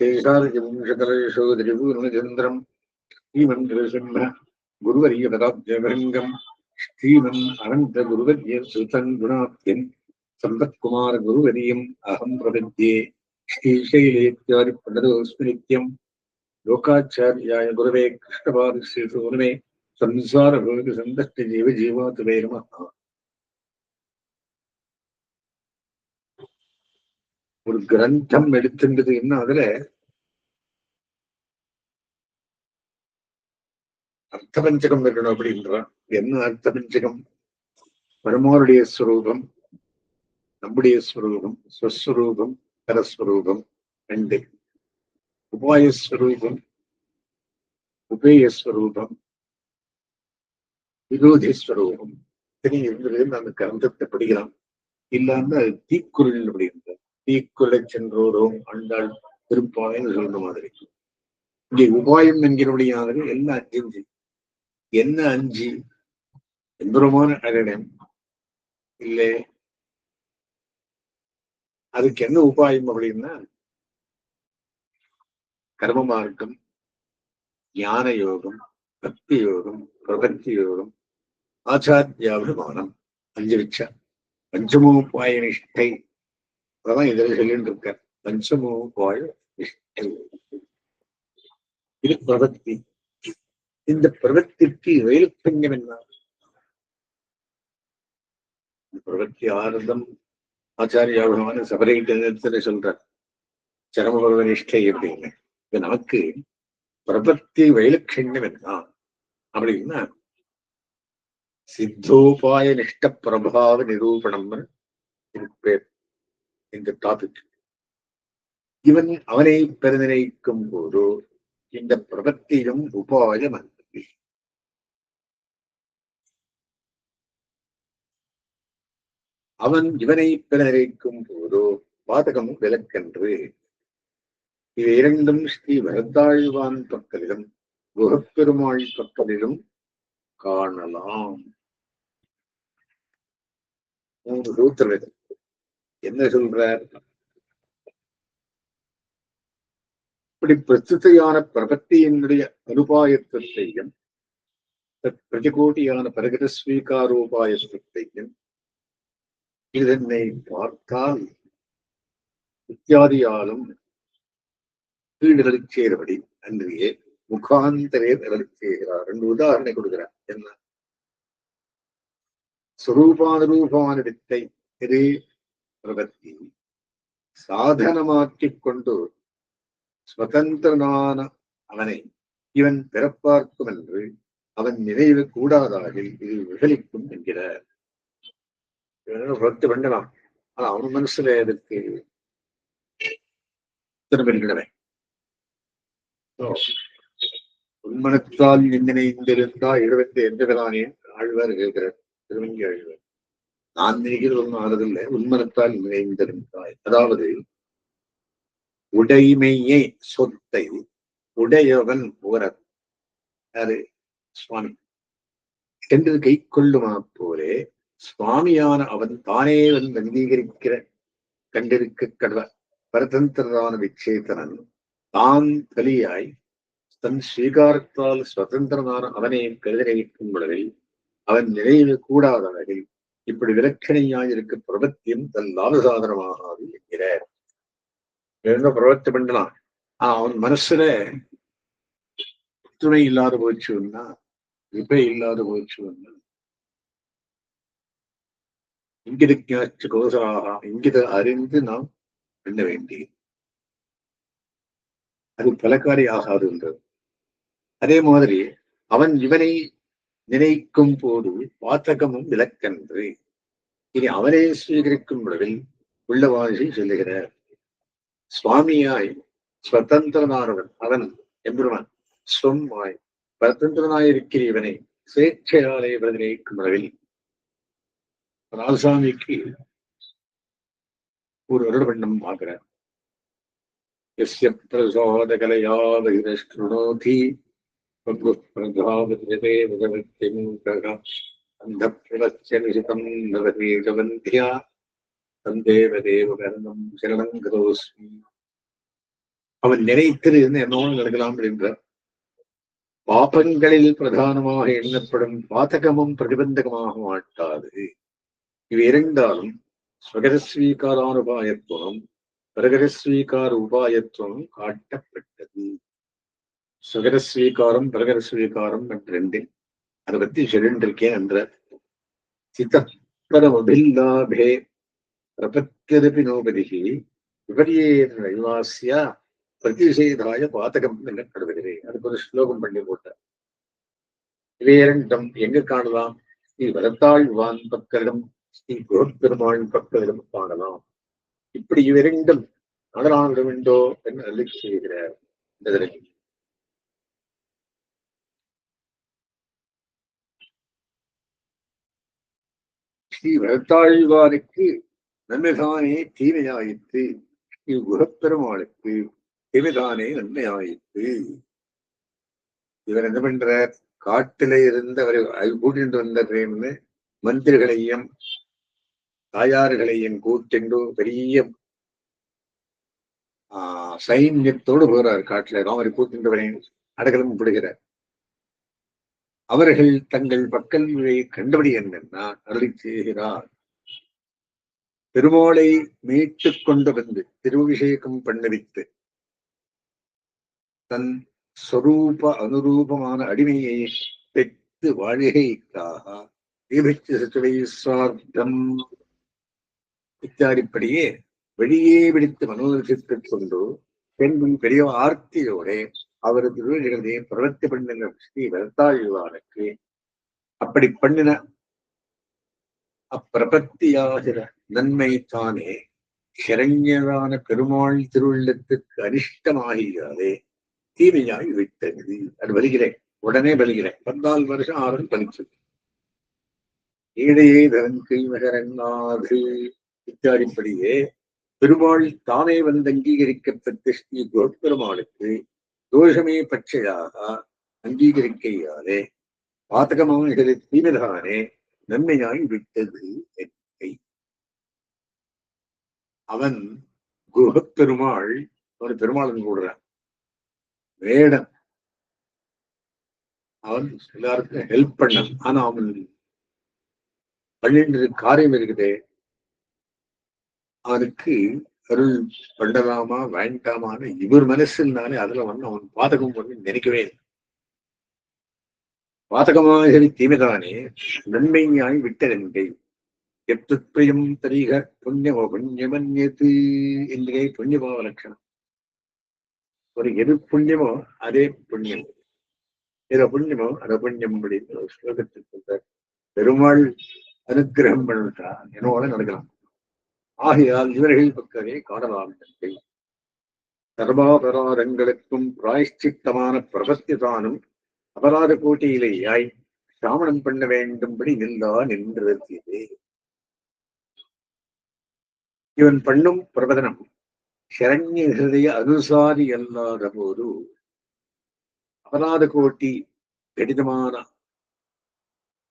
சேஷாரஜமுஷகலேஷோதிரிபூர்ணச்சந்திரம் ஸ்ரீமந்திரசிம்ம குருவரியபதாப்ஜபலிங்கம் ஸ்ரீமன் அனந்த குருவரிய சுதன் குணாப்தியன் சம்பத்குமார குருவரியம் அகம் பிரபத்தியே ஸ்ரீசைலேத்யாதி பண்டதோஸ்மித்யம் லோகாச்சாரியாய குருவே கிருஷ்ணபாத குருவே சம்சார பகவதி சந்தஷ்ட ஜீவ ஜீவாத்துவே நமஹ ஒரு கிரந்தம் எடுத்துன்றதுன்னா அதுல? அர்த்தபஞ்சகம் இருக்கணும் அப்படின்றான். என்ன அர்த்தபஞ்சகம்? பரமோருடைய ஸ்வரூபம் நம்முடைய ஸ்வரூபம் ஸ்வஸ்வரூபம் பரஸ்வரூபம் ரெண்டு. உபாயஸ்வரூபம் உபேயஸ்வரூபம் விரோதி ஸ்வரூபம். இருந்தது. அந்த கிரந்தத்தை படிக்கலாம் இல்லாம அது தீக்குறள் அப்படின்ற தீக்குறளை சென்றோரும் அண்டாள் திருப்பாவைன்னு சொல்ற மாதிரி. இங்கே உபாயம் என்கிறபடி மாதிரி எல்லாம் அஞ்சு? என்ன அஞ்சு? எம்பரமான அரணம் இல்லை. அதுக்கு என்ன உபாயம் அப்படின்னா கர்ம மார்க்கம் ஞான யோகம் பக்தி யோகம் பிரபத்தி யோகம் ஆச்சாரியாபிமானம் அஞ்சு வச்சா. பஞ்சமோபாய நிஷ்டை அதான் இதில் சொல்லிட்டு இருக்க பஞ்சமோபாய நிஷ்டை இது பிரபத்தி இந்த பிரபத்திற்கு வைலப்பஞ்சம் என்ன? பிரபத்தி ஆனந்தம் ஆச்சாரியாபிமான சபரிகிட்ட சொல்ற சரமபர்வ நிஷ்டை அப்படின்னு. இப்ப நமக்கு பிரபத்தி வைலட்சண்யம் என்ன? அப்படின்னா சித்தோபாய நிஷ்ட பிரபாவ நிரூபணம்னு எனக்கு பேர். இந்த டாபிக் இவன் அவனை பிரதிநிதிக்கும் போது இந்த பிரபத்தியும் உபாயம் அல்ல அவன் இவனை பிரதிநிதிக்கும் போது பாதகம் விலக்கென்று இவை இரண்டும் ஸ்ரீ வரதாழ்வான் பக்கலிலும் குகப்பெருமாள் பக்கலிலும் காணலாம். மூன்று சூத்திரம் என்ன சொல்றார்? இப்படி பிரசித்தையான பிரபத்தியினுடைய அனுபாயத்துவத்தையும் பிரதிகோட்டியான பரகத இதனை பார்த்தால் இத்தியாதியாலும் கீழ்களை சேரபடி அன்றியே முகாந்தரே நிழல் செய்கிறார் ரெண்டு உதாரணை கொடுக்கிறார். என்ன? சுரூபானுரூபான வித்தை பிரபத்தி சாதனமாக்கிக் கொண்டு சுதந்திரனான அவனை இவன் பிறப்பார்க்கும் என்று அவன் நினைவு கூடாதாகில் இது விகலிக்கும் என்கிறார் பக்தி பண்ணலாம் ஆனா அவன் மனசுல எதுக்கு திரும்பிடுவே உண்மனத்தால் நினைந்திருந்தா இருபத்தி எந்ததானே ஆழ்வார் கேட்கிறார் திருவங்கி ஆழ்வார் நான் ஒன்றும் ஆறதில்லை உண்மனத்தால் நிறைந்திருந்தாய் அதாவது உடைமையை சொத்தை. உடையவன் உர யாரு? சுவாமி. என்று கை கொள்ளுமா போலே சுவாமியான அவன் தானே வந்து அங்கீகரிக்கிற கண்டிருக்க கடவ பரதந்திரதான விச்சேதனன். தான் கலியாய் தன் ஸ்வீகாரத்தால் சுதந்திரமான அவனை கருதரைக்கும் பொழுதில் அவன் நினைவு கூடாதவர்கள் இப்படி விலக்கணையாயிருக்க பிரபத்தியம் தன் லாபசாதனமாகாது என்கிறார். என்ன பிரபத்தி பண்ணலாம் ஆனா அவன் மனசுல துணை இல்லாத போச்சுன்னா விபை இல்லாத போச்சுன்னா இங்கிருக்காச்சு கோசராக இங்கித அறிந்து நாம் பண்ண வேண்டியது அது பலக்காரி ஆகாது என்றது அதே மாதிரி அவன் இவனை நினைக்கும் போது வாத்தகமும் விளக்கன்று. இனி அவனே சுவீகரிக்கும் உடலில் உள்ளவாசி சொல்லுகிறார். சுவாமியாய் சுதந்திரமானவன் அவன் எம்பெருமான் சொம்மாய் சுதந்திரனாயிருக்கிற இவனை சுயேட்சையாலே பிரதிநிதிக்கும் அளவில் ராசாமிக்கு ஒரு வருடபண்ணம் ஆகிறார். எஸ்ய பிரசோதகலையா பகிரஷ்கிருணோதி प्रभावते भगवत्यमुकः अन्धप्रवच्य निशितं भवतीकवन्ध्या तं देवदेवकर्णं शरणं करोस्मि அவன் நினைத்தது என்ன என்னோடு நடக்கலாம் என்ற பாபங்களில் பிரதானமாக எண்ணப்படும் பாதகமும் பிரதிபந்தகமாக மாட்டாது இவை இரண்டாலும் ஸ்வகரஸ்வீகாரானுபாயத்துவம் பிரகரஸ்வீகார உபாயத்துவம் காட்டப்பட்டது சுகரஸ்வீகாரம் பிரகரஸ்வீகாரம் என்ற ரெண்டு அதை பத்தி சொல்லிருக்கேன் என்ற சித்தப்பரமபில்லாபே பிரபத்தியதபி நோபதிகி விபரியேன நைவாசியா பிரதிஷேதாய பாதகம் என்று கருதுகிறேன். அதுக்கு ஒரு ஸ்லோகம் பண்ணி போட்டார். இவையரங்கம் எங்க காணலாம்? ஸ்ரீ வரத்தாள் வான் பக்கரிடம் ஸ்ரீ குருப்பெருமாள் பக்கரிடம் காணலாம். இப்படி இவ்விரண்டும் நடனாக வேண்டோ என்று அள்ளி செய்கிறார். இந்த ஸ்ரீ வரத்தாழ்வாருக்கு நன்மைதானே தீமையாயிற்று. ஸ்ரீ குருப்பெருமாளுக்கு தீமைதானே நன்மையாயிற்று. இவர் என்ன பண்றார்? காட்டில இருந்து அவரை கூட்டிட்டு வந்தேன்னு மந்திரிகளையும் தாயார்களையும் கூட்டிண்டு பெரிய ஆஹ் சைன்யத்தோடு போகிறார் காட்டுல. ராமரை கூட்டிட்டு வரேன். அடகலம் போடுகிறார் அவர்கள் தங்கள் பக்கல் கண்டபடி என்னென்ன அருளி செய்கிறார் பெருமாளை மீட்டு கொண்டு வந்து திருவிஷேகம் பண்ணவித்து தன் ஸ்வரூப அனுரூபமான அடிமையை பெற்று வாழ்கைக்காக சார்த்தம் இத்தாரிப்படியே வெளியே விடுத்து மனோரசித்துக் கொண்டு பெண்மின் பெரிய ஆர்த்தியோட அவரது திருவிழை பிரவர்த்தி பண்ணின ஸ்ரீ வரத்தாழ்வானுக்கு அப்படி பண்ணின அப்பிரபத்தியாகிற நன்மை தானே சிரஞ்சரான பெருமாள் திருவுள்ளத்துக்கு அனிஷ்டமாகியாதே தீமையாய் விட்டது. அது வருகிறேன். உடனே வருகிறேன். வந்தால் வருஷம் ஆறு பலிச்சது ஏழையே தரங்கை கைமகரங்காது இத்தாடிப்படியே பெருமாள் தானே வந்து அங்கீகரிக்கப்பட்ட ஸ்ரீ கோபெருமாளுக்கு தோஷமே பட்சையாக அங்கீகரிக்கையாலே பாத்தகமாக தீமைதானே நன்மையாய் விட்டது என்னை. அவன் குருகப்பெருமாள் ஒரு பெருமாளன் கூடுறான் வேடன் அவன் எல்லாருக்கும் ஹெல்ப் பண்ண ஆனா அவன் பண்ணிட்டு காரியம் இருக்குது. அவனுக்கு அருள் பண்ணலாமா வேண்டாமான்னு இவர் மனசுனாலே அதுல வந்து அவன் பாதகம் பண்ணி நினைக்கவே இல்லை. பாதகமாக தீமைதானே நன்மையாய் விட்டதென்றை எத்துப்பிரியம் தரிக புண்ணியமோ புண்ணியமன்யத்து என்கிறே புண்ணியபாவ லட்சணம். ஒரு எது புண்ணியமோ அதே புண்ணியம். எது புண்ணியமோ அதை புண்ணியம் அப்படின்னு ஸ்லோகத்தில் சொல்ற பெருமாள் அனுகிரகம் பண்ணிட்டா என்னோட நடக்கலாம் ஆகையால் இவர்கள் பக்கமே காணலாம் என்று சர்வாபராதங்களுக்கும் பிராய்ச்சித்தமான பிரபத்திதானும் அபராத கோட்டியிலேயாய் சாமணம் பண்ண வேண்டும்படி நின்றா நின்றிருக்கிறது இவன் பண்ணும் பிரபதனம் சரண்ய ஹிருதய அனுசாரி அல்லாத போது அபராத கோட்டி கடிதமான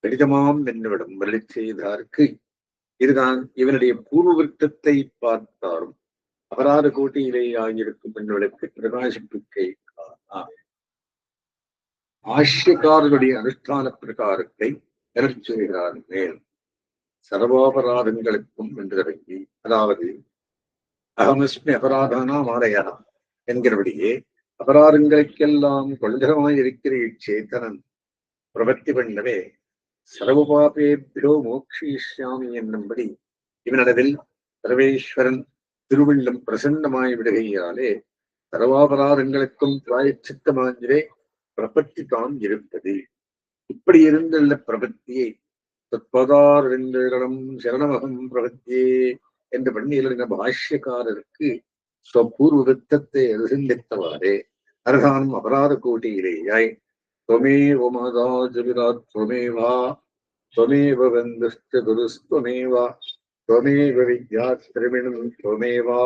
கடிதமாம் என்னிடம் வரலி செய்தார்க்கு இதுதான் இவனுடைய பூர்வ பார்த்தாலும் அபராத கோட்டையிலே ஆகியிருக்கும் பெண்களுக்கு பிரகாசிப்பிக்கை ஆஷ்யக்காரனுடைய அனுஷ்டான பிரகாரத்தை நிறச்சுகிறார் மேல். சர்வாபராதங்களுக்கும் என்று தொடங்கி அதாவது அகமஸ்மி அபராதானா மாலையா என்கிறபடியே அபராதங்களுக்கெல்லாம் கொள்கரமாய் இருக்கிற இச்சேத்தனன் பிரபத்தி பண்ணவே சர்வபாபேபியோ மோக்ஷிஷ்யாமி என்னும்படி இவனளவில் சர்வேஸ்வரன் திருவள்ளம் பிரசன்னமாய் விடுகையாலே சர்வாபராதங்களுக்கும் பிராயச்சித்தமாஞ்சிலே பிரபத்தி தான் இருப்பது இப்படி இருந்துள்ள பிரபத்தியை தத்பதாரங்களும் சரணமகம் பிரபத்தியே என்று பண்ணியிருந்த பாஷ்யக்காரருக்கு ஸ்வபூர்வ வித்தத்தை அனுசந்தித்தவாறே அரசானம் அபராத கோட்டியிலேயாய் त्वमेव मादाजविरात् त्वमेवा त्वमेव बन्धश्च गुरुस्त्वमेव त्वमेव विद्यात्रिमिणं त्वमेवा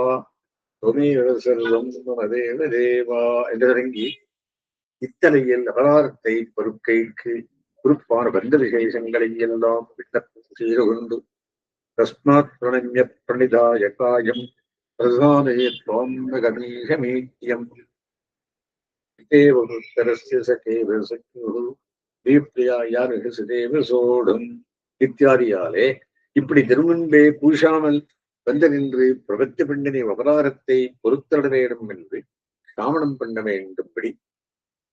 त्वमेव सर्वं मम देव தேவா என்று தொடங்கி இத்தனையில் அபராதத்தை பொறுக்கைக்கு குறிப்பான பந்த விசேஷங்களை எல்லாம் விண்ணப்பம் செய்து கொண்டு தஸ்மாத் பிரணம்ய பிரணிதாய காயம் பிரசாதயே துவம்பகமீஷமீட்யம் தேவமுத்தரஸ்ய சகேவ சக்யுः சிதேவ சோடும். இத்தியாதியாலே இப்படி திருமுன்பே பூஷாமல் வந்து நின்று பிரபத்தி பெண்ணினை அபராரத்தை பொறுத்தட வேண்டும் என்று சாமணம் பண்ண வேண்டும்படி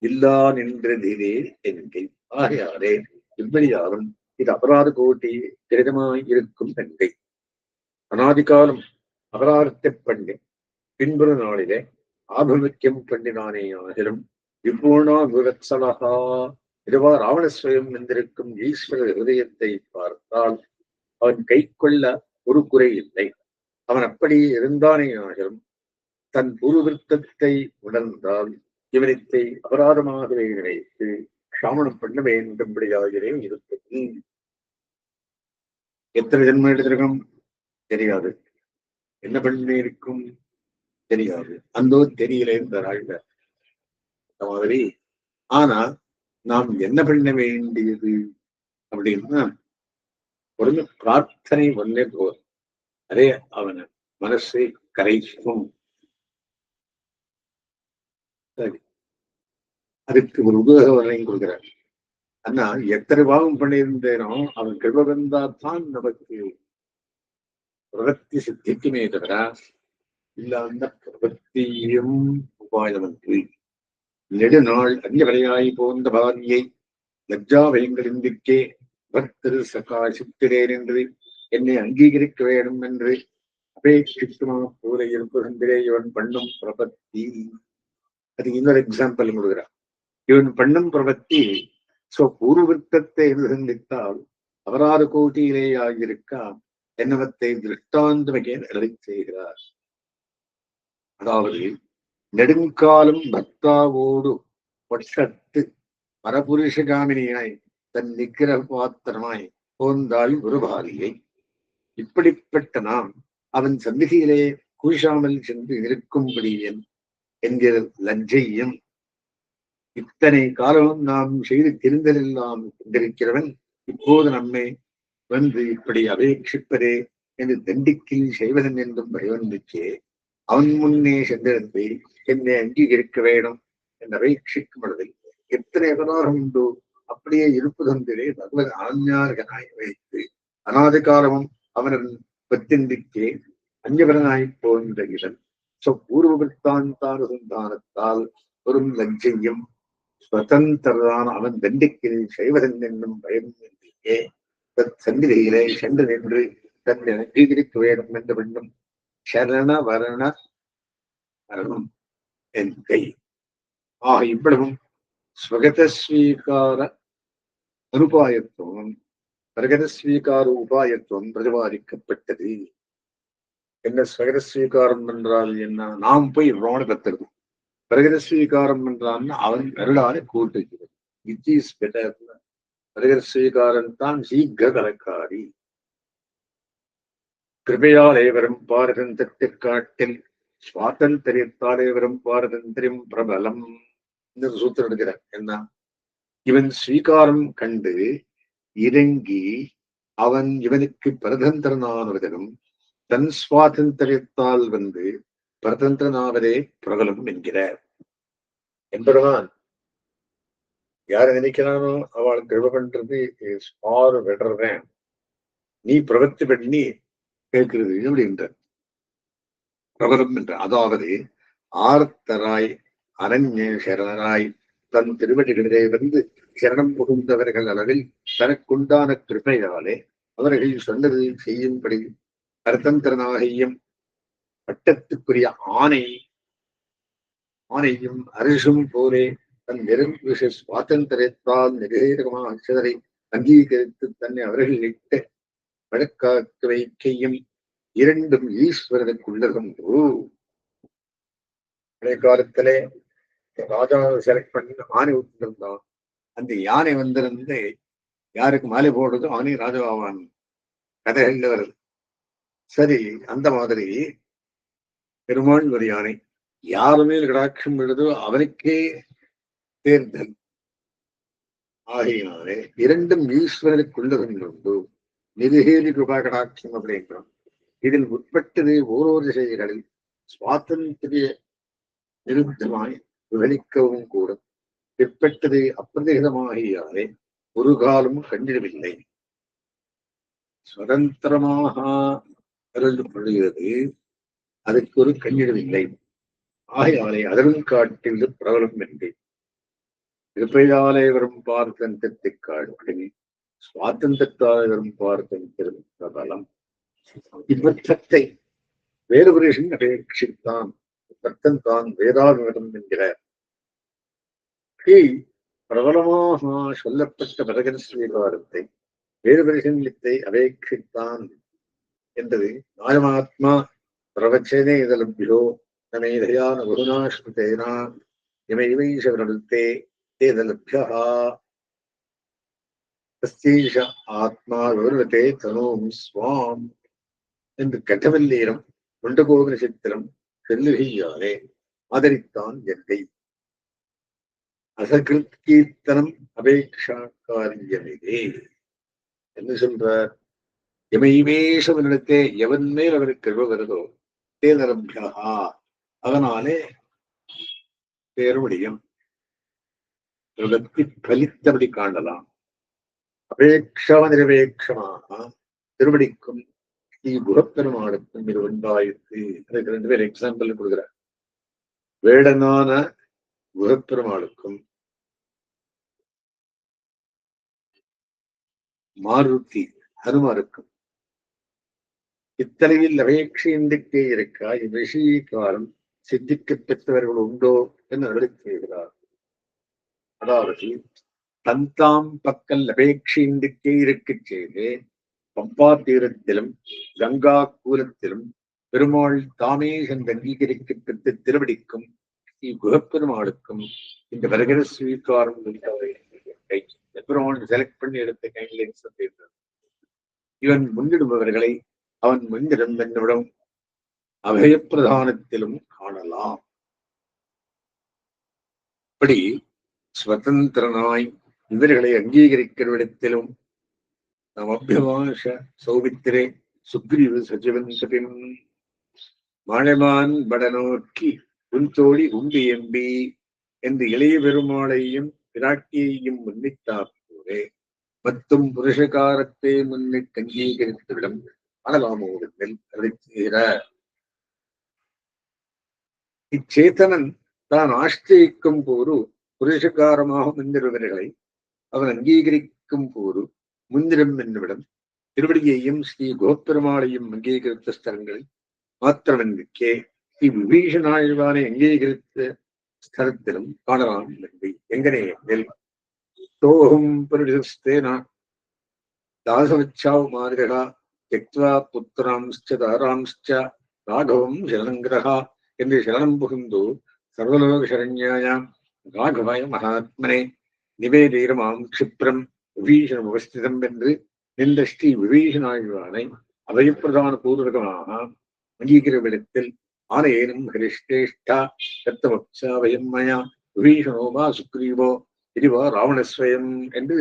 இல்லா நின்றதிலே என்கை. ஆகையாலே இவ்வழியாலும் இது அபராத கோட்டி கிரதமாய் இருக்கும் என்கை அனாதிகாலம் அபராரத்தை பண்ணி பின்புற நாளிலே ஆபிமுக்கியம் பண்ணினானே ஆகிலும் இப்போனா விவத்சலகா இதுவா ராவணஸ்வயம் என்றிருக்கும் ஈஸ்வர ஹிருதயத்தை பார்த்தால் அவன் கை கொள்ள ஒரு குறை இல்லை. அவன் அப்படி இருந்தானே ஆகிலும் தன் பூர்வத்தத்தை உணர்ந்தால் இவனத்தை அபராதமாகவே நினைத்து சாமணம் பண்ண வேண்டும்படியாகவே இருப்பது. எத்தனை ஜென்மம் எடுத்திருக்கோம்? தெரியாது. என்ன பண்ணிருக்கும் தெரியாது. அந்த தெரியல இந்த நாள்ல மாதிரி ஆனா நாம் என்ன பண்ண வேண்டியது? அப்படின்னா ஒரு பிரார்த்தனை ஒன்னே போதும் அதே அவன மனசை கரைக்கும். சரி. அதுக்கு ஒரு உபயோகம் கொடுக்கிறார். ஆனா எத்தனை பாவம் பண்ணியிருந்தேனோ அவன் கிருபவந்தா தான் நமக்கு பிரகத்தி சித்திக்குமே தவிர இல்லாத அந்த பிரவர்த்தியும் உபாயமன்று நெடுநாள் அந்நியவரையாய் போந்த பாரியை லஜ்ஜா பயங்களிந்திக்கே பக்தர் சகா சித்திரேன் என்று என்னை அங்கீகரிக்க வேண்டும் என்று அபேட்சித்துமா போல இருப்புகின்றே இவன் பண்ணும் பிரபத்தி. அது இன்னொரு எக்ஸாம்பிள் கொடுக்குறான். இவன் பண்ணும் பிரபத்தி சோ பூர்வத்தத்தை சிந்தித்தால் அபராத கோட்டியிலே ஆகியிருக்க என்னவத்தை திருஷ்டாந்தமையே எழுதி செய்கிறார். அதாவது நெடுங்காலம் பக்தாவோடு ஒட்டத்து பரபுருஷகாமினியாய் தன் நிக்கிர பாத்திரமாய் போந்தாள் குருபாரியை. இப்படிப்பட்ட நாம் அவன் சந்நிதியிலே கூஷாமல் சென்று இருக்கும்படி என்கிற லஞ்சையும் இத்தனை காலம் நாம் செய்து தெரிந்ததெல்லாம் கொண்டிருக்கிறவன் இப்போது நம்மை வந்து இப்படி அபேட்சிப்பதே என்று தண்டிக்கில் செய்வதன் என்றும் பயவந்துச்சே அவன் முன்னே சென்றிருந்து என்னை அங்கீகரிக்க வேண்டும் என்று அபேட்சிக்கும் பொழுதில் எத்தனை அபராதம் உண்டு? அப்படியே இருப்பதொன்றிலே பகவத் ஆஞ்ஞார்கனாய் வைத்து அநாத காலமும் அவனன் பத்திந்திக்கே அஞ்சபரனாய் போன்ற இதன் சோ சந்தானத்தால் வரும் லஞ்சையும் சுதந்திரதான் அவன் தண்டிக்கில் செய்வதன் என்னும் பயம் என்றே தத் சந்திரியிலே சென்று நின்று தன்னை அங்கீகரிக்க வேண்டும் என்று வேண்டும் சரண வரண மரணம் என் கை. ஆக இவ்வளவும் ஸ்வகத ஸ்வீகார அனுபாயத்துவம். பிரகத ஸ்வீகார உபாயத்துவம் பிரதிபாதிக்கப்பட்டது. என்ன ஸ்வகத ஸ்வீகாரம் என்றால் என்ன? நாம் போய் ரோண கத்துறது பிரகத ஸ்வீகாரம் என்றால்னா அவன் அருளான கூட்டுகிறது. இட் இஸ் பெட்டர் பிரகத ஸ்வீகாரம் தான் சீக்கிர கலக்காரி கிருபையாலே வரும் பாரதந்திரத்திற்காட்டில் சுவாதந்திரியத்தாலே வரும் பாரதந்திரியம் பிரபலம். சூத்திரம் எடுக்கிறார். என்ன? இவன் ஸ்வீகாரம் கண்டு இறங்கி அவன் இவனுக்கு பரதந்திரனானவர்களும் தன் சுவாதந்திரியத்தால் வந்து பரதந்திரனாவதே பிரபலம் என்கிறார். என்பதுதான் யார நினைக்கிறானோ அவள் கிருப பண்றது இஸ் ஃபார் பெட்டர் தேன் நீ பிரவர்த்தி பண்ணி கேட்கிறது. அப்படின்ற பிரபலம் என்ற? அதாவது ஆர்த்தராய் அரண்ய சரணராய் தன் திருவடிகளிலே வந்து சரணம் புகுந்தவர்கள் அளவில் தனக்குண்டான கிருமையாலே அவர்கள் சொன்னது செய்யும்படி அர்த்தந்திரனாகியும் பட்டத்துக்குரிய ஆணை ஆணையும் அரிசும் போலே தன் நிரங்குஷ சுவாதந்திரத்தால் நிகழகமாக சிதறை அங்கீகரித்து தன்னை அவர்கள் இட்ட வழக்காக்க வைக்கையும் இரண்டும் ஈஸ்வரனுக்குள்ளதும். பழைய காலத்திலே ராஜா செலக்ட் பண்ணி ஆணை விட்டுருந்தான் அந்த யானை வந்திருந்து யாருக்கு மாலை போடுறதோ ஆணை ராஜாவான் கதைகள்ல வருது. சரி அந்த மாதிரி பெருமாள் ஒரு யானை. யாருமே கடாட்சம் விழுதோ அவனுக்கே தேர்தல் ஆகையினாலே இரண்டும் ஈஸ்வரனுக்குள்ளதுண்டு நிதிகேலி கிருபாகடாட்சம் அப்படிங்கிறோம் இதில் உட்பட்டது ஓரோரு செய்திகளில் சுவாதந்திரிய விருத்தமாய் விவரிக்கவும் கூடும் பிற்பட்டது அப்பிரதிகிதமாகியாலே ஒரு காலம் கண்டிடவில்லை. சுதந்திரமாக அருள்படுகிறது அதற்கு ஒரு கண்டிடவில்லை. ஆகையாலே அதரும் காட்டில் பிரபலம் என்று. இருப்பையாலே வரும் பார்த்தந்தத்தை காட்டில் சுவாதந்திரத்தாளரும் வரும் பார்த்தந்திரம் பிரபலம் இவ்வர்த்தத்தை வேறு புருஷன் அபேட்சித்தான் தத்தன் தான் வேதாவிடம் என்கிற கீழ் பிரபலமாக சொல்லப்பட்ட பரகன் ஸ்ரீபாரத்தை வேறு புருஷனிலத்தை அபேட்சித்தான் என்பது நாயமாத்மா பிரவச்சனே இதலபியோ நமேதயான குருணா ஸ்ருதேனா இமைவைஷவருத்தே ஏதலபியா தஸ்தீஷ ஆத்மா விவருவத்தே தனோம் சுவாம் என்று கட்டவல்லீரம் நட்சத்திரம் செல்லுகையாலே ஆதரித்தான் எங்கை அசகிருத் கீர்த்தனம் அபேக்ஷா காரியமிதே என்ன சொல்றார்? எமைவேஷவனிடத்தே எவன் மேல் அவருக்கு கிருப வருதோ தேதரபியா அதனாலே பேருடைய பலித்தபடி காணலாம். அபேட்சா நிரபேட்சமாக திருவடிக்கும் ஸ்ரீ குருப்பெருமானுக்கும் இது உண்டாயிற்று. அதுக்கு ரெண்டு பேர் எக்ஸாம்பிள் கொடுக்குறார். வேடனான குருப்பெருமாளுக்கும் மாருதி ஹனுமாருக்கும் இத்தனையில் அபேட்சையின்றிக்கே இருக்கா இவ்விஷயக்காரம் சித்திக்க பெற்றவர்கள் உண்டோ என்று அருளி செய்கிறார் அதாவது தந்தாம் பக்கல் அபேட்சையின்றிக்கே இருக்கச் செய்து பம்பா தீரத்திலும் கங்கா கூலத்திலும் பெருமாள் தாமே சென்று அங்கீகரிக்கப்பட்டு திருவடிக்கும் ஸ்ரீ குகப்பெருமாளுக்கும் இந்த வருகிற ஸ்வீகாரம் பெருமாள் செலக்ட் பண்ணி எடுத்த கைட்லைன்ஸ் சந்தேகம் இவன் முன்னிடுபவர்களை அவன் முன்னிடம் என்னிடம் அபயப்பிரதானத்திலும் காணலாம். இப்படி சுதந்திரனாய் இவர்களை அங்கீகரிக்கிற இடத்திலும் நம் அபியமாஷ சௌமித்திரே சுக்ரீவ சஜிவன் மாழமான் படநோக்கி உன் தோழி உம்பி எம்பி என்று இளைய பெருமாளையும் பிராட்டியையும் முன்னிட்டார் மத்தும் புருஷகாரத்தை முன்னிட்டு அங்கீகரித்துவிடும் அனலாமோகத்தில் அறிவிக்கிற இச்சேத்தனன் தான் ஆஷ்டிக்கும் போது புருஷகாரமாக முன்னிறுவர்களை அவன் அங்கீகரிக்கும் போது முந்திரம் என்னவிடம்? திருவடியையும் ஸ்ரீ கோபெருமாளையும் அங்கீகரித்த ஸ்தலங்களில் மாத்திரமென்றிக்கே ஸ்ரீ விபீஷணாழ்வானை அங்கீகரித்த ஸ்தலத்திலும் காணலாம் நன்றி எங்கனே நெல் தோஹம் பரிசுஸ்தேன தாசவச்சாவ் மாதிரகா தியக்வா புத்திராம்ச்ச தாராம்ச்ச ராகவம் சரணங்கிரகா. என்று சரணம் புகுந்தோ சர்வலோக சரண்யாயாம். ராகவாய மகாத்மனே. நிவேதீரமாம் க்ஷிப்ரம் விபீஷணம் உபஸ்திதம் என்று நின்ற ஸ்ரீ விபீஷணாழ்வானை அபயப்பிரதான பூர்வகமாக அங்கீகரவிடத்தில் ஆனேனும் ஹரிஷ்டேஷ்டா தத்தமப்சாவயம் மயா விபீஷணோமா சுக்ரீவோ இதுவா ராவணஸ்வயம் என்று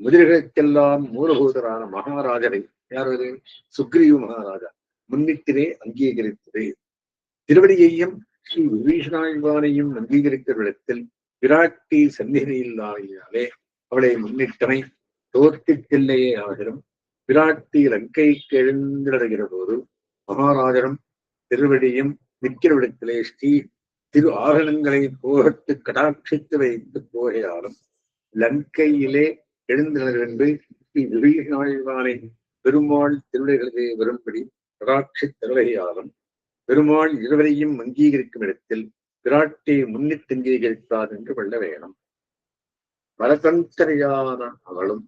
முதிர்களுக்கெல்லாம் மூலபூதரான மகாராஜனை யார் அது? சுக்ரீவ மகாராஜா முன்னிட்டிலே அங்கீகரித்தது. திருவடியையும் ஸ்ரீ விபீஷணாயுவானையும் அங்கீகரித்த விடத்தில் விராட்டி சந்நிதியில்லாமையாலே அவளை முன்னிட்டமை தோற்கத்தில்லையே ஆகிலும் விராட்டி லங்கைக்கு எழுந்திருகிற போது மகாராஜனும் திருவடியும் நிற்கிறவிடத்திலே ஸ்ரீ திரு ஆகலங்களை போகத்து கடாட்சித்து வைத்து போகையாலும் லங்கையிலே எழுந்திருந்து ஸ்ரீ விபீஷணாழ்வானை பெருமாள் திருவிடைகளே வரும்படி கடாட்சி திருவகையாலும் பெருமாள் இருவரையும் அங்கீகரிக்கும் இடத்தில் பிராட்டி முன்னிட்டு அங்கீகரித்தார் என்று கொள்ள வேணும் பரதந்திரையான அவளும்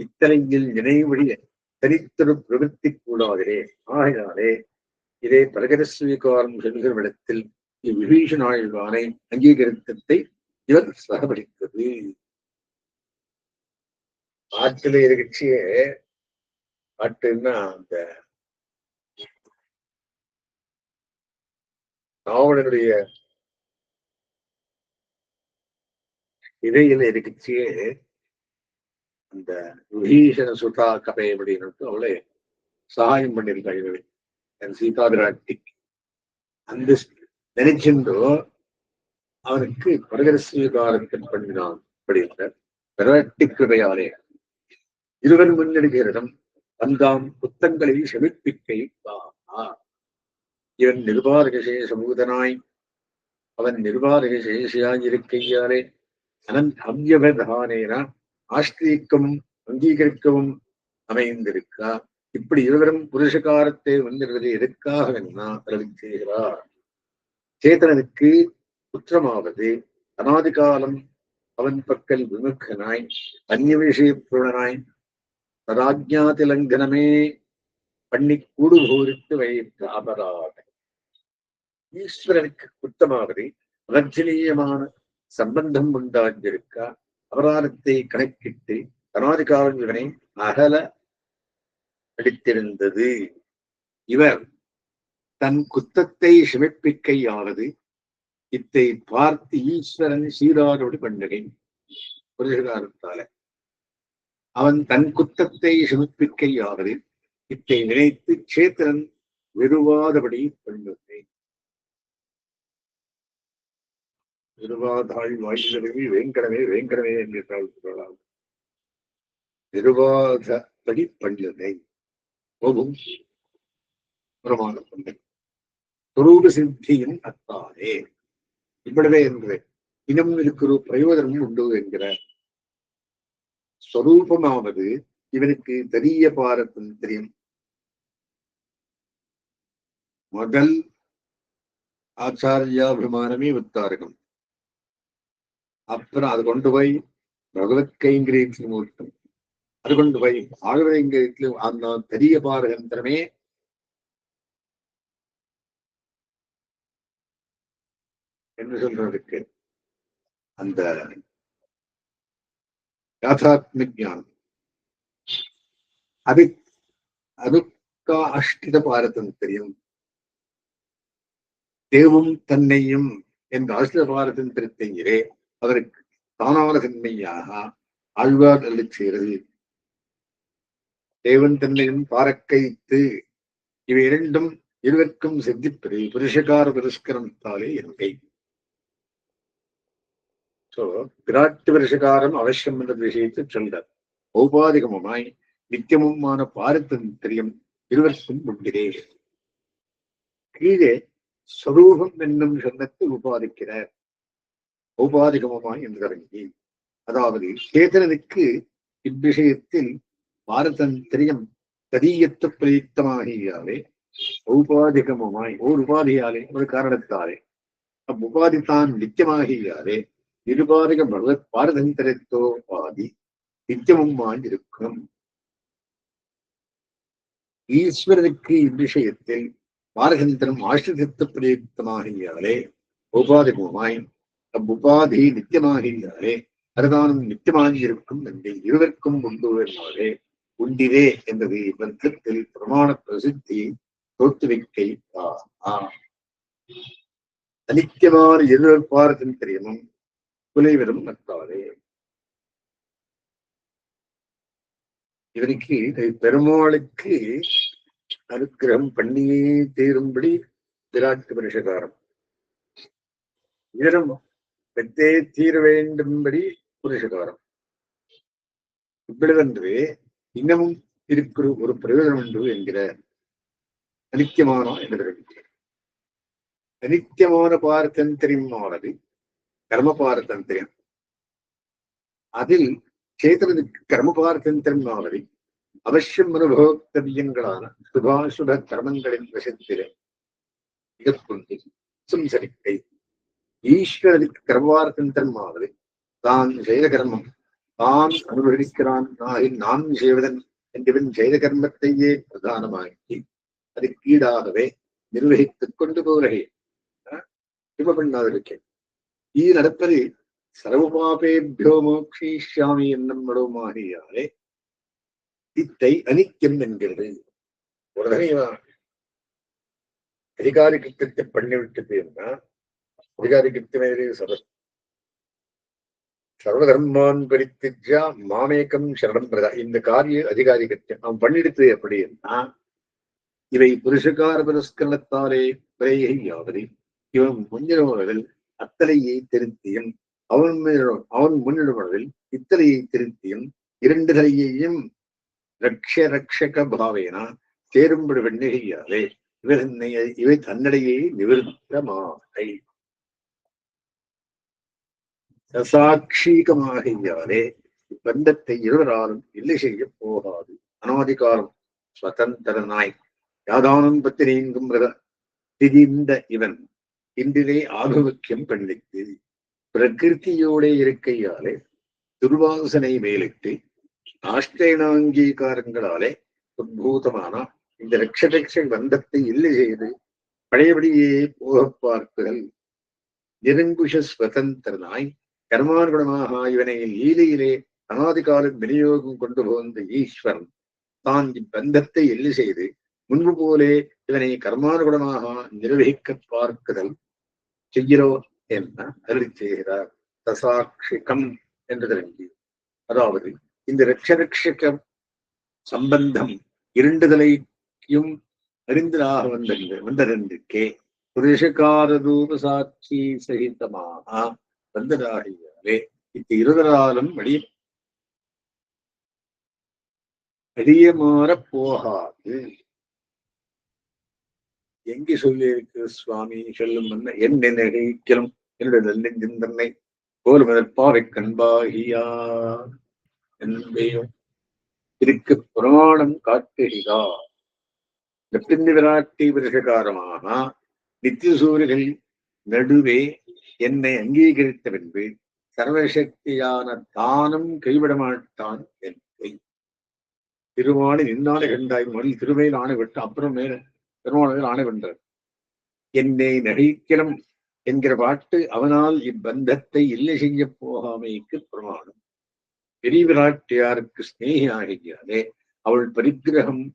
இத்தனையில் நினைவழிய தனித்தொரு பிரவൃத்தி கூடாதே ஆகையாலே இதே பலகரஸ்வீகாரம் செல்கிற இடத்தில் இவ்விபீஷணாழ்வானை அங்கீகரித்ததை இவர் சகபடித்தது. ஆற்றில இருக்கச்சியே ஆட்டுன்னா அந்த நாவலனுடைய இடையில் இருக்கச்சியே அந்த விபீஷண சுதா கதை அப்படின்னு அவளை சகாயம் பண்ணியிருக்காள் என் சீதாபிராட்டி. அந்த நினைச்சிருந்தோ அவனுக்கு பரகரஸ்வீகாரத்தில் பண்ணினான் அப்படின்ற பிரட்டி கிருபையாலே. இருவர் முன்னெடுகளிடம் வந்தாம் புத்தங்களை செமிப்பிக்கை இவன் நிர்வாக சமூகனாய் அவன் நிர்வாக சேஷியாயிருக்கையாலே அனன் அவ்யவதானேன ஆஸ்திரிக்கவும் அங்கீகரிக்கவும் அமைந்திருக்கா? இப்படி இருவரும் புருஷகாரத்தை வந்திருவது எதற்காக வேணா பிரவிச்சேகிறார் சேதனனுக்கு குற்றமாவது அனாதிகாலம் அவன் பக்கல் விமுகனாய் அந்நிய விஷய புலனாய் ததாஜாதிலங்கனமே பண்ணி கூடுபோருக்கு வைத்த அபராதம். ஈஸ்வரனுக்கு குத்தமாவது அவர்ஜனீயமான சம்பந்தம் உண்டாகியிருக்கா அபராதத்தை கணக்கிட்டு அனாதிகாலம் இவனை அகல அடித்திருந்தது இவர் தன் குத்தத்தை சிமிப்பிக்கையானது இத்தை பார்த்து ஈஸ்வரன் சீராரோடு பண்டிகை புரிசுகாரத்தால அவன் தன் குத்தத்தை சிமிப்பிக்கையாவது இத்தை நினைத்து சேத்திரன் வெறுவாதபடி பண்ணும். திருவாதாள் வாய்ந்தருவி வேங்கடமே வேங்கடமே என்று சொல்லலாம் திருவாதபடி பண்ணியதை ஒவும் பிரமாணம் பண்டை துரூப சித்தியின் அத்தானே. இவ்வளவே என்று இனம் இருக்கிற பிரயோஜனம் உண்டு என்கிற ஸ்வரூபமாவது இவனுக்கு தெரிய பாரத்தில் தெரியும். முதல் ஆச்சாரியாபிமானமே வித்தாருக்கும் அப்புறம் அது கொண்டு போய் பகவத் கைங்கரியத்தில் மூட்டம் அது கொண்டு போய் ஆழ்வரைங்கரியத்தில் அந்த தெரிய பாரகந்திரமே என்ன சொல்றதுக்கு அந்த யாதாத்மிக ஜானம் அது அதுக்கா அஷ்டித பாரதந்திரியம். தேவும் தன்னையும் என்ற அஷ்டித பாரதந்திரத்தையிலே அதற்கு தானான தன்மையாக ஆழ்வார் அள்ளி செய்கிறது. தேவன் தன்னையும் பாரக்கைத்து இவை இரண்டும் இருவருக்கும் சித்திப்பது புருஷகார புரஸ்கரத்தாலே என்கை சோ பிராட்டு வருஷகாரம் அவசியம் என்ற விஷயத்தை சொல்றார். ஔபாதிகமாய் நித்தியமுமான பாரதந்திரியம் இருவருக்கும் உண்டிரே கீழே ஸ்வரூபம் என்னும் சொன்னத்தை உபாதிக்கிறார். ஔபாதிகமாய் என்று அதாவது சேதனனுக்கு இவ்விஷயத்தில் பாரதந்திரியம் ததீயத்து பிரயுக்தமாகியாலே ஔபாதிகமாய் ஓர் உபாதியாலே ஒரு காரணத்தாலே அவ்வுபாதி தான் நித்தியமாகியாலே நிருபாதிக பகவத் பாரதந்திரத்தோ பாதி நித்தியமுமாய் இருக்கும். ஈஸ்வரனுக்கு இவ்விஷயத்தில் பாரதந்திரம் ஆசிரியத்து பிரயுக்தமாகியாலே உபாதிகமாய் அவ்வுபாதி நித்தியமாகியாலே அதுதானும் நித்தியமாகி இருக்கும் நன்றி இருவருக்கும் உண்டு என்றாலே உண்டிரே என்பது இவ்வந்தத்தில் பிரமாண பிரசித்தி தோற்றுவிக்கை அனித்தியமான இருவர் தெரியும் குலைவரும் நட்டாலே இவனுக்கு பெருமாளுக்கு அனுக்கிரகம் பண்ணியே தீரும்படி விராட்டு பரிஷகாரம் இதரம் பெற்றே தீர வேண்டும்படி புருஷகாரம் இவ்வளவென்று இன்னமும் இருக்கிற ஒரு பிரயோஜனம் உண்டு என்கிற அனித்தியமான என்று அனித்தியமான பாரதந்திரியமானது கர்ம பாரதந்திரியம் அதில் சேத்தனதுக்கு கர்ம பாரதந்திரமானது அவசியம் அனுபவத்தவியங்களான சுபாசுப கர்மங்களின் வசத்திலே ஈஸ்வர கர்வார்த்தன் மாதிரி தான் செய்த கர்மம் தான் அனுபவிக்கிறான் நான் செய்வதன் என்றவன் செய்த கர்மத்தையே பிரதானமாக்கி அது கீடாகவே நிர்வகித்துக் கொண்டு போகிறே. கிம பண்ணாதிருக்கேன் ஈ நடப்பது சர்வபாபேபியோ மோக்ஷிஷ்யாமி என்னம்மடோ மாறியாரே இத்தை அனித்தியம் என்கிறது. ஒரு தடவை அதிகாரி பண்ணிவிட்டு போயிருந்தான் கிருத்தியமே சர்வதர்மான் பரித்திஜா மாமேக்கம் சரணம் பிரதா. இந்த காரிய அதிகாரி கிருத்தியம் அவன் பண்ணிடுத்து எப்படின்னா இவை புருஷகார புரஸ்கரணத்தாலே விரையாவது இவன் முன்னிடுவதில் அத்தலையை திருத்தியும் அவன் அவன் முன்னிடுவதில் இத்தலையை திருத்தியும் இரண்டு தலையையும் ரக்ஷ ரக்ஷக பாவேனா தேரும்படி வெண்ணகையாலே இவர் இவை தன்னடையை நிவர்த்தமாகை சசாட்சீகமாகையாலே பந்தத்தை இருவராலும் இல்லை செய்ய போகாது. அனாதிகாரம் சுதந்திரனாய் யாதானும் பத்தி நீங்கும் திரிந்த இவன் இன்றிலே ஆபிமுக்கியம் கண்டித்து பிரகிருத்தியோட இருக்கையாலே துர்வாசனை மேலிட்டு ஆஷ்டேனாங்கீகாரங்களாலே உத்பூதமான இந்த ரட்சரட்ச பந்தத்தை இல்லை செய்து பழையபடியே போக பார்க்குதல் நிரங்குஷ சுதந்திரனாய் கர்மானுகுணமாக இவனை லீலையிலே அனாதிகாலம் விநியோகம் கொண்டு போந்த ஈஸ்வரன் தான் இப்பந்தத்தை எள்ளி செய்து முன்பு போலே இவனை கர்மானுகுணமாக நிர்வகிக்க பார்க்குதல் செய்கிறோ என்ன அருளி செய்கிறார். தசாட்சிகம் என்று தெரிஞ்சு அதாவது இந்த ரட்சரட்சக சம்பந்தம் இருண்டுதலையும் அறிந்ததாக வந்த புருஷகார ரூப சாட்சி சகிதமாக வந்ததாகியாலே இத்த இருதலாலும் வழி வெளியமாற போகாது எங்கு சொல்லியிருக்கு சுவாமி சொல்லும் என்ன என் நினைக்கலும் என்னுடைய நெஞ்சின் தன்னை போல் முதற்பாவை கண்பாகியா. என்பையும் இருக்கு புராணம் காட்டுகிறார் நெப்பிந்தி விராட்டி விருஷகாரமாக நித்திய சூரியர்கள் நடுவே என்னை அங்கீகரித்த பின்பு சர்வசக்தியான தானும் கைவிட மாட்டான் என்பை திருவாணி நின்னாலே கண்டாய் முதல் திருமையில் ஆணை விட்டு அப்புறம் மேல பெருமாள் ஆணை வென்றார். என்னை நகைக்கலம் என்கிற பாட்டு அவனால் இப்பந்தத்தை இல்லை செய்ய போகாமைக்கு பிரமாணம். பெரிய விராட்டியாருக்கு அவள் பரிகிரகம்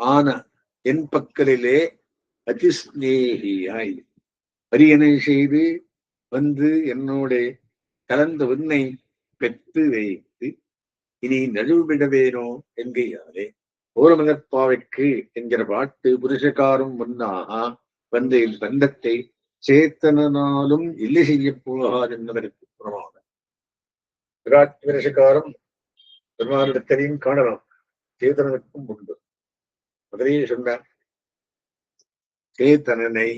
ஆன என் பக்கலிலே அதிஸ்நேகியாய் பரியனை செய்து வந்து என்னோட கலந்த உன்னை பெற்று வைத்து இனி நழுவிடவேனோ என்கிறாரே. ஓரமதற்பாவைக்கு என்கிற பாட்டு புருஷகாரும் முன்னாக வந்து பந்தத்தை சேத்தனாலும் இல்லை செய்ய போகாது என்பதற்கு பிரமாணம் விராட் புருஷகாரம் பெருமானிடத்திலையும் காணலாம். சேத்தனனுக்கும் உண்டு. முதலே சொன்னார் சேத்தனனை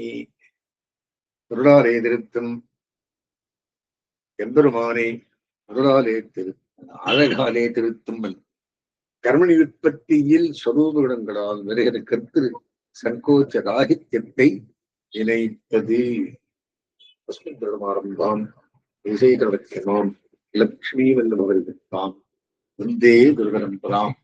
பொருளாலே திருத்தும். எம்பெருமானே அருளாலே திருத்தும் அழகாலே திருத்தும் கர்மணி உற்பத்தியில் ஸ்வரூப குணங்களால் கருத்து சங்கோச்ச ராகித்யத்தை இணைத்தது. ஆரம்பம் இசைகரவச்சமாம் லக்ஷ்மி வல்லபவர்களுக்காம் வந்தே குருவரம்பராம்